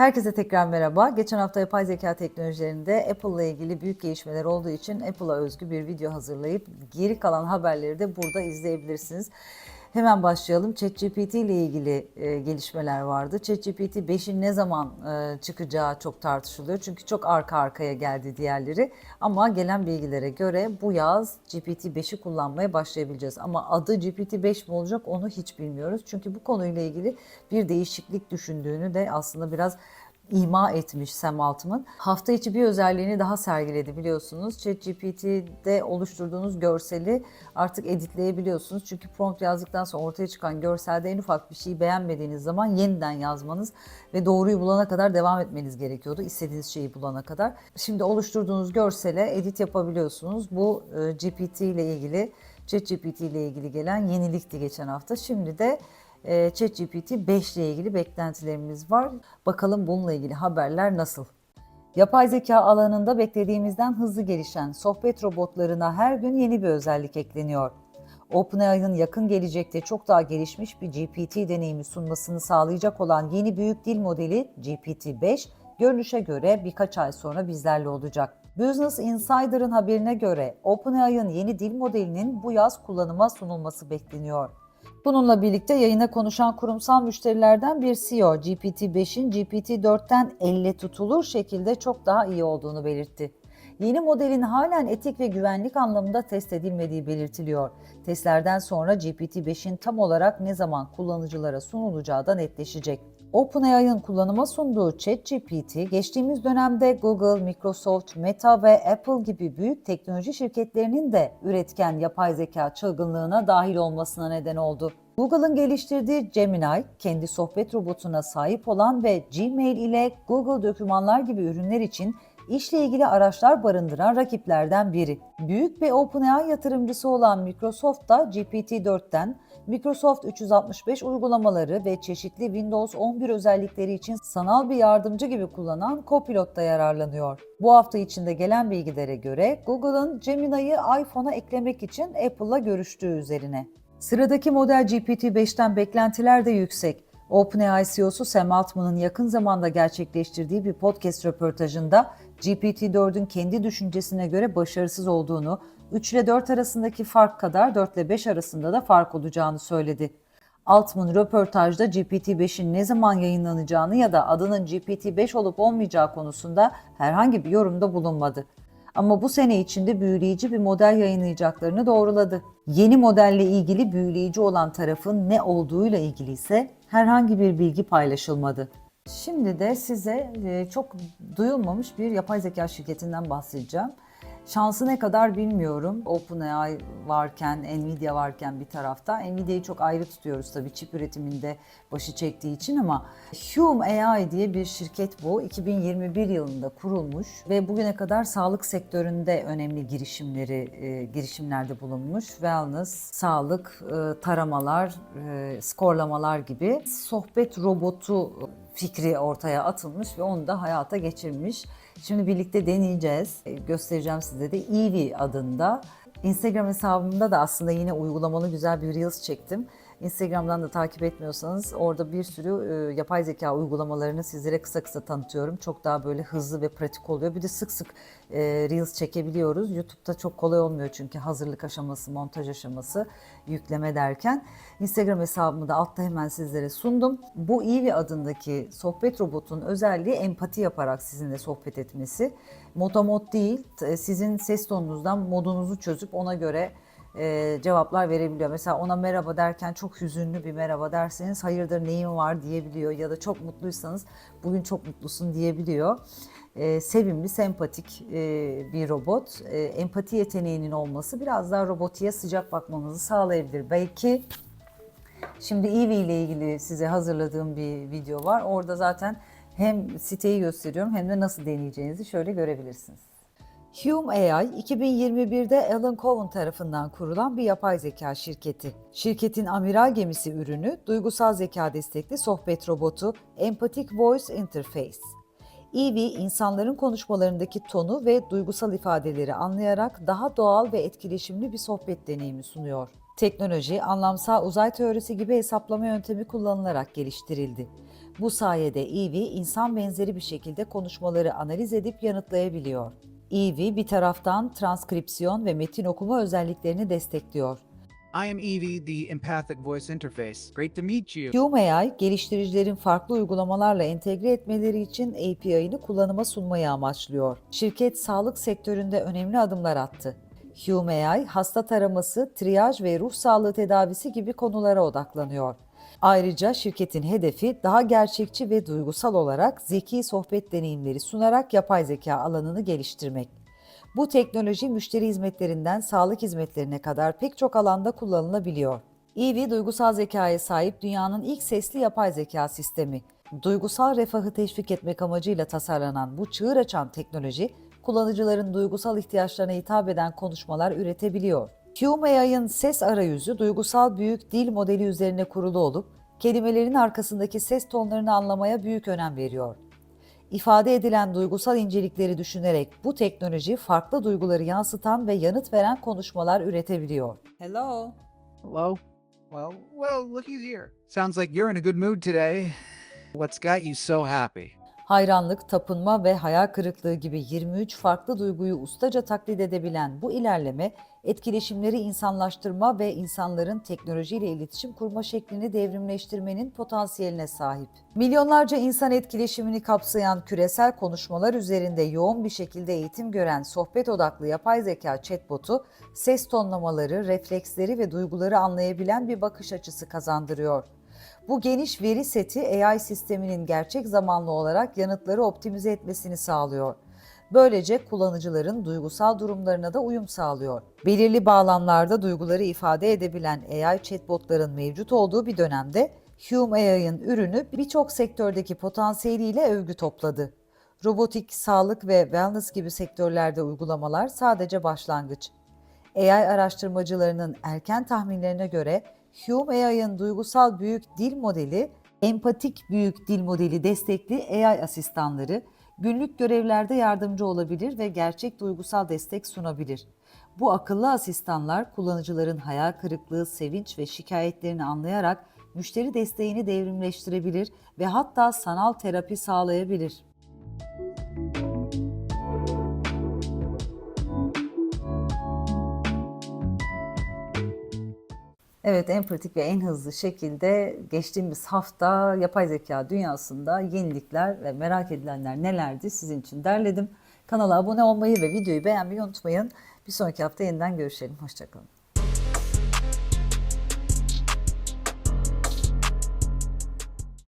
Herkese tekrar merhaba. Geçen hafta yapay zeka teknolojilerinde Apple ile ilgili büyük gelişmeler olduğu için Apple'a özgü bir video hazırlayıp geri kalan haberleri de burada izleyebilirsiniz. Hemen başlayalım. ChatGPT ile ilgili e, gelişmeler vardı. ChatGPT 5'in ne zaman e, çıkacağı çok tartışılıyor. Çünkü çok arka arkaya geldi diğerleri. Ama gelen bilgilere göre bu yaz GPT-5'i kullanmaya başlayabileceğiz. Ama adı GPT-5 mi olacak onu hiç bilmiyoruz. Çünkü bu konuyla ilgili bir değişiklik düşündüğünü de aslında biraz ima etmiş Sam Altman. Hafta içi bir özelliğini daha sergiledi biliyorsunuz. ChatGPT'de oluşturduğunuz görseli artık editleyebiliyorsunuz. Çünkü prompt yazdıktan sonra ortaya çıkan görselde en ufak bir şeyi beğenmediğiniz zaman yeniden yazmanız ve doğruyu bulana kadar devam etmeniz gerekiyordu. İstediğiniz şeyi bulana kadar. Şimdi oluşturduğunuz görsele edit yapabiliyorsunuz. Bu e, GPT ile ilgili, ChatGPT ile ilgili gelen yenilikti geçen hafta. Şimdi de e, ChatGPT 5 ile ilgili beklentilerimiz var. Bakalım bununla ilgili haberler nasıl? Yapay zeka alanında beklediğimizden hızlı gelişen sohbet robotlarına her gün yeni bir özellik ekleniyor. OpenAI'ın yakın gelecekte çok daha gelişmiş bir GPT deneyimi sunmasını sağlayacak olan yeni büyük dil modeli GPT-5 görünüşe göre birkaç ay sonra bizlerle olacak. Business Insider'ın haberine göre OpenAI'ın yeni dil modelinin bu yaz kullanıma sunulması bekleniyor. Bununla birlikte yayına konuşan kurumsal müşterilerden bir CEO, GPT-5'in GPT-4'ten elle tutulur şekilde çok daha iyi olduğunu belirtti. Yeni modelin halen etik ve güvenlik anlamında test edilmediği belirtiliyor. Testlerden sonra GPT-5'in tam olarak ne zaman kullanıcılara sunulacağı da netleşecek. OpenAI'ın kullanıma sunduğu ChatGPT, geçtiğimiz dönemde Google, Microsoft, Meta ve Apple gibi büyük teknoloji şirketlerinin de üretken yapay zeka çılgınlığına dahil olmasına neden oldu. Google'ın geliştirdiği Gemini, kendi sohbet robotuna sahip olan ve Gmail ile Google dokümanlar gibi ürünler için işle ilgili araçlar barındıran rakiplerden biri. Büyük bir OpenAI yatırımcısı olan Microsoft da GPT-4'ten Microsoft 365 uygulamaları ve çeşitli Windows 11 özellikleri için sanal bir yardımcı gibi kullanan Copilot'ta yararlanıyor. Bu hafta içinde gelen bilgilere göre Google'ın Gemini'yi iPhone'a eklemek için Apple'la görüştüğü üzerine. Sıradaki model GPT-5'ten beklentiler de yüksek. OpenAI CEO'su Sam Altman'ın yakın zamanda gerçekleştirdiği bir podcast röportajında GPT-4'ün kendi düşüncesine göre başarısız olduğunu, 3 ile 4 arasındaki fark kadar 4 ile 5 arasında da fark olacağını söyledi. Altman röportajda GPT-5'in ne zaman yayınlanacağını ya da adının GPT-5 olup olmayacağı konusunda herhangi bir yorumda bulunmadı. Ama bu sene içinde büyüleyici bir model yayınlayacaklarını doğruladı. Yeni modelle ilgili büyüleyici olan tarafın ne olduğuyla ilgili ise herhangi bir bilgi paylaşılmadı. Şimdi de size e, çok duyulmamış bir yapay zeka şirketinden bahsedeceğim. Şansı ne kadar bilmiyorum. OpenAI varken, Nvidia varken bir tarafta. Nvidia'yı çok ayrı tutuyoruz tabii çip üretiminde başı çektiği için ama Hume AI diye bir şirket bu. 2021 yılında kurulmuş ve bugüne kadar sağlık sektöründe önemli girişimleri e, girişimlerde bulunmuş. Wellness, sağlık, e, taramalar, skorlamalar gibi sohbet robotu fikri ortaya atılmış ve onu da hayata geçirmiş. Şimdi birlikte deneyeceğiz. E, Göstereceğim size de Eevee adında. Instagram hesabımda da aslında yine uygulamalı güzel bir Reels çektim. Instagram'dan da takip etmiyorsanız orada bir sürü e, yapay zeka uygulamalarını sizlere kısa kısa tanıtıyorum. Çok daha böyle hızlı ve pratik oluyor. Bir de sık sık e, Reels çekebiliyoruz. YouTube'da çok kolay olmuyor çünkü hazırlık aşaması, montaj aşaması, yükleme derken. Instagram hesabımı da altta hemen sizlere sundum. Bu Eevee adındaki sohbet robotun özelliği empati yaparak sizinle sohbet etmesi. Motomod değil, sizin ses tonunuzdan modunuzu çözüp ona göre e, cevaplar verebiliyor. Mesela ona merhaba derken çok hüzünlü bir merhaba derseniz hayırdır neyin var diyebiliyor ya da çok mutluysanız bugün çok mutlusun diyebiliyor. E, sevimli, sempatik e, bir robot. E, empati yeteneğinin olması biraz daha robotiye sıcak bakmamızı sağlayabilir. Belki Şimdi Eevee ile ilgili size hazırladığım bir video var. Orada zaten hem siteyi gösteriyorum hem de nasıl deneyeceğinizi şöyle görebilirsiniz. Hume AI, 2021'de Alan Cowen tarafından kurulan bir yapay zeka şirketi. Şirketin amiral gemisi ürünü, duygusal zeka destekli sohbet robotu Empathic Voice Interface. Eevee, insanların konuşmalarındaki tonu ve duygusal ifadeleri anlayarak daha doğal ve etkileşimli bir sohbet deneyimi sunuyor. Teknoloji, anlamsal uzay teorisi gibi hesaplama yöntemi kullanılarak geliştirildi. Bu sayede Eevee insan benzeri bir şekilde konuşmaları analiz edip yanıtlayabiliyor. Eevee bir taraftan transkripsiyon ve metin okuma özelliklerini destekliyor. I am Evie, the empathic voice interface. Great to meet you. Hume AI, geliştiricilerin farklı uygulamalarla entegre etmeleri için API'ını kullanıma sunmayı amaçlıyor. Şirket sağlık sektöründe önemli adımlar attı. Hume AI, hasta taraması, triyaj ve ruh sağlığı tedavisi gibi konulara odaklanıyor. Ayrıca şirketin hedefi daha gerçekçi ve duygusal olarak zeki sohbet deneyimleri sunarak yapay zeka alanını geliştirmek. Bu teknoloji müşteri hizmetlerinden sağlık hizmetlerine kadar pek çok alanda kullanılabiliyor. Eevee duygusal zekaya sahip dünyanın ilk sesli yapay zeka sistemi. Duygusal refahı teşvik etmek amacıyla tasarlanan bu çığır açan teknoloji, kullanıcıların duygusal ihtiyaçlarına hitap eden konuşmalar üretebiliyor. QMAI'ın ses arayüzü duygusal büyük dil modeli üzerine kurulu olup, kelimelerin arkasındaki ses tonlarını anlamaya büyük önem veriyor. İfade edilen duygusal incelikleri düşünerek bu teknoloji farklı duyguları yansıtan ve yanıt veren konuşmalar üretebiliyor. Hello. Hello? Well, well, looky here. Sounds like you're in a good mood today. What's got you so happy? Hayranlık, tapınma ve hayal kırıklığı gibi 23 farklı duyguyu ustaca taklit edebilen bu ilerleme, etkileşimleri insanlaştırma ve insanların teknolojiyle iletişim kurma şeklini devrimleştirmenin potansiyeline sahip. Milyonlarca insan etkileşimini kapsayan küresel konuşmalar üzerinde yoğun bir şekilde eğitim gören sohbet odaklı yapay zeka chatbotu, ses tonlamaları, refleksleri ve duyguları anlayabilen bir bakış açısı kazandırıyor. Bu geniş veri seti AI sisteminin gerçek zamanlı olarak yanıtları optimize etmesini sağlıyor. Böylece kullanıcıların duygusal durumlarına da uyum sağlıyor. Belirli bağlamlarda duyguları ifade edebilen AI chatbotların mevcut olduğu bir dönemde Hume AI'ın ürünü birçok sektördeki potansiyeliyle övgü topladı. Robotik, sağlık ve wellness gibi sektörlerde uygulamalar sadece başlangıç. AI araştırmacılarının erken tahminlerine göre Hume AI'ın duygusal büyük dil modeli, empatik büyük dil modeli destekli AI asistanları günlük görevlerde yardımcı olabilir ve gerçek duygusal destek sunabilir. Bu akıllı asistanlar kullanıcıların hayal kırıklığı, sevinç ve şikayetlerini anlayarak müşteri desteğini devrimleştirebilir ve hatta sanal terapi sağlayabilir. Evet, en pratik ve en hızlı şekilde geçtiğimiz hafta yapay zeka dünyasında yenilikler ve merak edilenler nelerdi sizin için derledim. Kanala abone olmayı ve videoyu beğenmeyi unutmayın. Bir sonraki hafta yeniden görüşelim. Hoşçakalın.